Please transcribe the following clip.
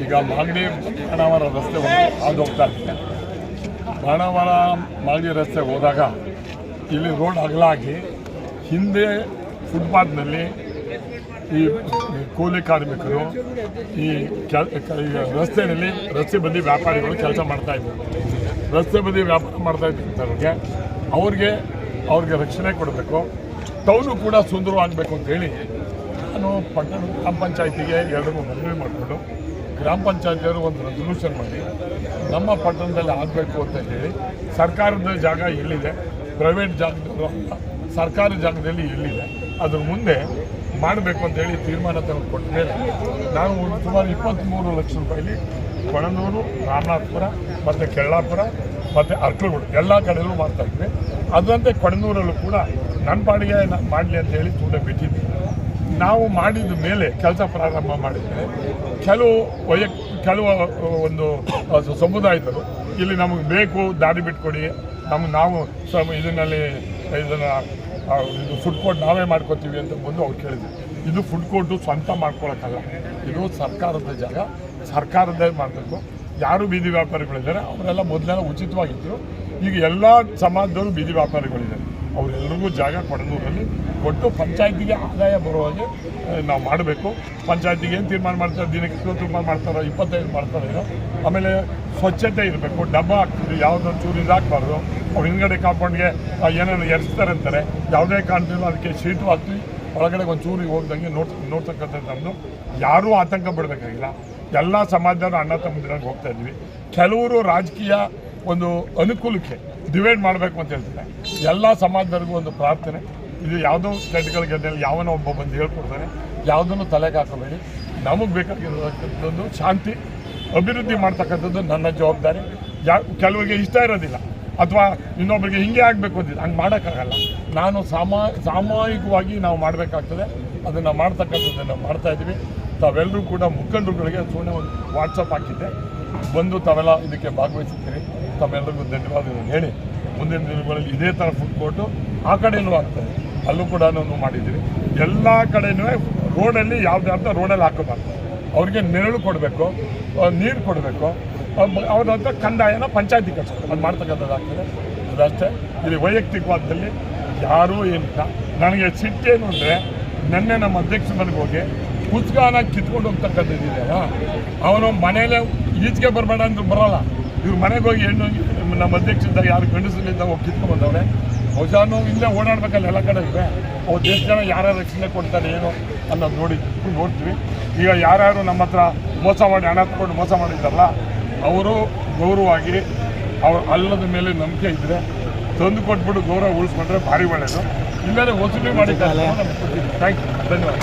ಈಗ ಮಾಗಡಿ ಬಾಣಾವರ ರಸ್ತೆ ಹಾದು ಹೋಗ್ತಾ ಇದೆ. ಬಾಣಾವರ ಮಾಗಡಿ ರಸ್ತೆ ಹೋದಾಗ ಇಲ್ಲಿ ರೋಡ್ ಅಗಲಾಗಿ ಹಿಂದೆ ಫುಟ್ಪಾತ್ನಲ್ಲಿ ಈ ಕೂಲಿ ಕಾರ್ಮಿಕರು ಈ ರಸ್ತೆಯಲ್ಲಿ ರಸ್ತೆ ಬದಿ ವ್ಯಾಪಾರಿಗಳು ಕೆಲಸ ಮಾಡ್ತಾ ಇದ್ರು ರಸ್ತೆ ಬದಿ ವ್ಯಾಪಾರ ಮಾಡ್ತಾ ಇದ್ದವ್ರಿಗೆ ಅವ್ರಿಗೆ ಅವ್ರಿಗೆ ರಕ್ಷಣೆ ಕೊಡಬೇಕು. ಟೌನು ಕೂಡ ಸುಂದರವಾಗಬೇಕು ಅಂತೇಳಿ ನಾನು ಪಟ್ಟಣ ಗ್ರಾಮ ಪಂಚಾಯತಿಗೆ ಎರಡನ್ನೂ ಮನವಿ ಮಾಡಿಕೊಂಡು ಗ್ರಾಮ ಪಂಚಾಯತಿಯವರು ಒಂದು ರೆಸಲ್ಯೂಷನ್ ಮಾಡಿ ನಮ್ಮ ಪಟ್ಟಣದಲ್ಲಿ ಆಗಬೇಕು ಅಂತ ಹೇಳಿ ಸರ್ಕಾರದ ಜಾಗ ಎಲ್ಲಿದೆ ಪ್ರೈವೇಟ್ ಜಾಗ ಸರ್ಕಾರಿ ಜಾಗದಲ್ಲಿ ಎಲ್ಲಿದೆ ಅದ್ರ ಮುಂದೆ ಮಾಡಬೇಕು ಅಂತೇಳಿ ತೀರ್ಮಾನ ತೆಗೆದುಕೊಟ್ಟ ಮೇಲೆ ನಾನು ಸುಮಾರು ಇಪ್ಪತ್ತ್ಮೂರು ಲಕ್ಷ ರೂಪಾಯಿಲಿ ಕೊಣನೂರು ರಾಮನಾಥಪುರ ಮತ್ತು ಕೆಳ್ಳಾಪುರ ಮತ್ತು ಅರ್ಕಲಗೂಡು ಎಲ್ಲ ಕಡೆಯಲ್ಲೂ ಮಾಡ್ತಾ ಇದ್ವಿ ಅದರಂತೆ ಕೊಣನೂರಲ್ಲೂ ಕೂಡ ನನ್ನ ಪಾಡಿಗೆ ಮಾಡಲಿ ಅಂತ ಹೇಳಿ ತುಂಬ ಬಿಟ್ಟಿದ್ವಿ ನಾವು ಮಾಡಿದ ಮೇಲೆ ಕೆಲಸ ಪ್ರಾರಂಭ ಮಾಡಿದರೆ ಕೆಲವು ವೈಯಕ್ ಕೆಲವು ಒಂದು ಅಹ್, ಸಮುದಾಯದವರು ಇಲ್ಲಿ ನಮಗೆ ಬೇಕು ದಾರಿ ಬಿಟ್ಕೊಡಿ ನಮ್ಗೆ ನಾವು ಇದನ್ನಲ್ಲಿ ಇದನ್ನು ಇದು ಫುಡ್ ಕೋರ್ಟ್ ನಾವೇ ಮಾಡ್ಕೋತೀವಿ ಅಂತ ಬಂದು ಅವ್ರು ಕೇಳಿದ್ರು. ಇದು ಫುಡ್ ಕೋರ್ಟು ಸ್ವಂತ ಮಾಡ್ಕೊಳಕ್ಕಲ್ಲ ಇದು ಸರ್ಕಾರದ ಜಾಗ. ಸರ್ಕಾರದ್ದೇ ಮಾಡಬೇಕು. ಯಾರು ಬೀದಿ ವ್ಯಾಪಾರಿಗಳಿದ್ದಾರೆ, ಅವರೆಲ್ಲ ಮೊದಲೆಲ್ಲ ಉಚಿತವಾಗಿದ್ದರು ಈಗ ಎಲ್ಲ ಸಮಾಜದವರು ಬೀದಿ ವ್ಯಾಪಾರಿಗಳಿದ್ದಾರೆ. ಅವರೆಲ್ಲರಿಗೂ ಜಾಗ ಕೊಡಲೂರಲ್ಲಿ ಕೊಟ್ಟು ಪಂಚಾಯತಿಗೆ ಆದಾಯ ಬರೋ ಹಾಗೆ ನಾವು ಮಾಡಬೇಕು. ಪಂಚಾಯತಿಗೆ ಏನು ತೀರ್ಮಾನ ಮಾಡ್ತಾರೆ? ದಿನಕ್ಕೆ ರೂಪಾಯಿ ಮಾಡ್ತಾರೋ, ಇಪ್ಪತ್ತೈದು ಮಾಡ್ತಾರೋ ಆಮೇಲೆ ಸ್ವಚ್ಛತೆ ಇರಬೇಕು. ಡಬ್ಬ ಹಾಕ್ತಿದ್ರು ಯಾವುದೋ ಚೂರು ಹಾಕ್ಬಾರ್ದು. ಅವ್ರು ಹಿಂದ್ಗಡೆ ಕಾಂಪೌಂಡ್ಗೆ ಏನೇನು ಎರಿಸ್ತಾರೆ ಅಂತಾರೆ ಯಾವುದೇ ಕಾರಣದಿಂದ ಅದಕ್ಕೆ ಸೀಟು ಹಾಕಿ ಒಳಗಡೆ ಒಂದು ಚೂರಿಗೆ ಹೋಗ್ದಂಗೆ ನೋಡ್, ನೋಡ್ತಕ್ಕಂಥದ್ದು ಯಾರೂ ಆತಂಕ ಬಿಡಬೇಕಾಗಿಲ್ಲ ಎಲ್ಲ ಸಮಾಜದವರು ಅಣ್ಣ ತಮ್ಮದಿರಾಗಿ ಹೋಗ್ತಾ ಇದ್ದೀವಿ. ಕೆಲವರು ರಾಜಕೀಯ ಒಂದು ಅನುಕೂಲಕ್ಕೆ ಡಿವೈಡ್ ಮಾಡಬೇಕು ಅಂತ ಹೇಳ್ತಾರೆ. ಎಲ್ಲ ಸಮಾಜದವ್ರಿಗೂ ಒಂದು ಪ್ರಾರ್ಥನೆ. ಇದು ಯಾವುದೋ ಕೆಟ್ಟಗಳ ಗೆದ್ದಲ್ಲಿ ಯಾವನೋ ಒಬ್ಬ ಬಂದು ಹೇಳ್ಕೊಡ್ತಾರೆ. ಯಾವುದನ್ನು ತಲೆಗೆ ಹಾಕಬೇಡಿ. ನಮಗೆ ಬೇಕಾಗಿರೋದಕ್ಕಂಥದ್ದು ಶಾಂತಿ, ಅಭಿವೃದ್ಧಿ ಮಾಡ್ತಕ್ಕಂಥದ್ದು ನನ್ನ ಜವಾಬ್ದಾರಿ. ಯಾ, ಕೆಲವರಿಗೆ ಇಷ್ಟ ಇರೋದಿಲ್ಲ. ಅಥವಾ ಇನ್ನೊಬ್ಬರಿಗೆ ಹಿಂಗೆ ಆಗಬೇಕು ಅಂತಿಲ್ಲ ಹಂಗೆ ಮಾಡೋಕ್ಕಾಗಲ್ಲ. ನಾನು ಸಾಮಾ, ಸಾಮೂಹಿಕವಾಗಿ ನಾವು ಮಾಡಬೇಕಾಗ್ತದೆ. ಅದನ್ನು ಮಾಡ್ತಕ್ಕಂಥದ್ದನ್ನು ಮಾಡ್ತಾ ಇದ್ದೀವಿ. ತಾವೆಲ್ಲರೂ ಕೂಡ ಮುಖಂಡರುಗಳಿಗೆ ಸುಮ್ಮನೆ ಒಂದು ವಾಟ್ಸಪ್ ಹಾಕಿದ್ದೆ. ಬಂದು ತಾವೆಲ್ಲ ಇದಕ್ಕೆ ಭಾಗವಹಿಸಿದ್ದೀರಿ ತಮ್ಮೆಲ್ಲರಿಗೂ ಧನ್ಯವಾದಗಳು ಹೇಳಿ. ಮುಂದಿನ ದಿನಗಳಲ್ಲಿ ಇದೇ ಥರ ಫುಡ್ ಕೋರ್ಟು ಆ ಕಡೆಯೂ ಆಗ್ತದೆ. ಅಲ್ಲೂ ಕೂಡ ಮಾಡಿದ್ದೀವಿ ಎಲ್ಲ ಕಡೆಯೂ ರೋಡಲ್ಲಿ ಯಾವುದೇ ರೋಡಲ್ಲಿ ಹಾಕೋಬಾರ್ದು. ಅವ್ರಿಗೆ ನೆರಳು ಕೊಡಬೇಕು ನೀರು ಕೊಡಬೇಕು. ಅವ್ರಂತ ಕಂದಾಯನ ಪಂಚಾಯತಿ ಕೆಲಸ ಅದು ಮಾಡ್ತಕ್ಕಂಥದ್ದಾಗ್ತದೆ ಅದಷ್ಟೇ ಇಲ್ಲಿ ವೈಯಕ್ತಿಕವಾದಲ್ಲಿ ಯಾರೂ ಏನಿಲ್ಲ. ನನಗೆ ಸಿಟ್ಟೇನು ಅಂದರೆ, ನಿನ್ನೆ ನಮ್ಮ ಅಧ್ಯಕ್ಷ ಮನೆಗೆ ಹೋಗಿ ಕುಚ್ಗಾನ ಕಿತ್ಕೊಂಡು ಹೋಗ್ತಕ್ಕಂಥದ್ದಿದೆಯಲ್ಲ ಅವನು ಮನೇಲೆ ಈಚೆಗೆ ಬರಬೇಡ ಅಂತ ಬರೋಲ್ಲ. ಇವ್ರ ಮನೆಗೆ ಹೋಗಿ ಹೆಣ್ಣು, ನಮ್ಮ ಅಧ್ಯಕ್ಷದ ಯಾರು ಗಂಡಸರಿಂದ ಹೋಗಿ ಕಿತ್ಕೊಂಡು ಬಂದವ್ರೆ. ಹೊಸನು ಇಲ್ಲೇ ಓಡಾಡ್ಬೇಕಲ್ಲ ಎಲ್ಲ ಕಡೆ ಇದೆ ಅವ್ರು ಎಷ್ಟು ಜನ ಯಾರ್ಯಾರು ರಕ್ಷಣೆ ಕೊಡ್ತಾರೆ, ಏನು ಅನ್ನೋದು ನೋಡಿ ನೋಡ್ತೀವಿ. ಈಗ ಯಾರ್ಯಾರು ನಮ್ಮ ಹತ್ರ ಮೋಸ ಮಾಡಿ ಹಣ ತಗೊಂಡು ಮೋಸ ಮಾಡಿದ್ದಾರಲ್ಲ ಅವರು ಗೌರವವಾಗಿ ಅವ್ರು ಅಲ್ಲದ ಮೇಲೆ ನಂಬಿಕೆ ಇದ್ದರೆ ತಂದು ಕೊಟ್ಬಿಟ್ಟು ಗೌರವ ಉಳಿಸ್ಕೊಂಡ್ರೆ ಭಾರಿ ಒಳ್ಳೆಯದು ಇಲ್ಲದೆ ವಸೂಲಿ ಮಾಡಿ ಥ್ಯಾಂಕ್ ಯು ಧನ್ಯವಾದ.